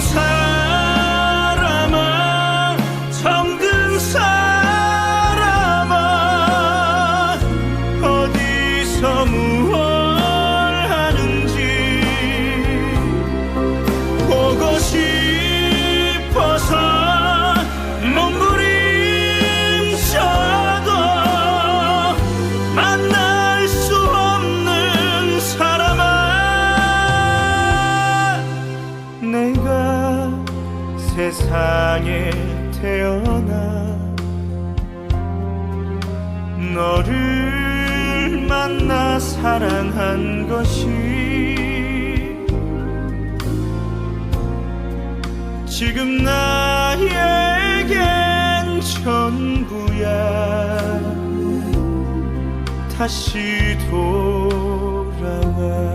사람아 정든 사람아 어디서 무얼 하는지 보고 싶어서 몸부림쳐도 만날 수 없는 사람아 내가 세상에 태어나 너를 만나 사랑한 것이 지금 나에겐 전부야. 다시 돌아와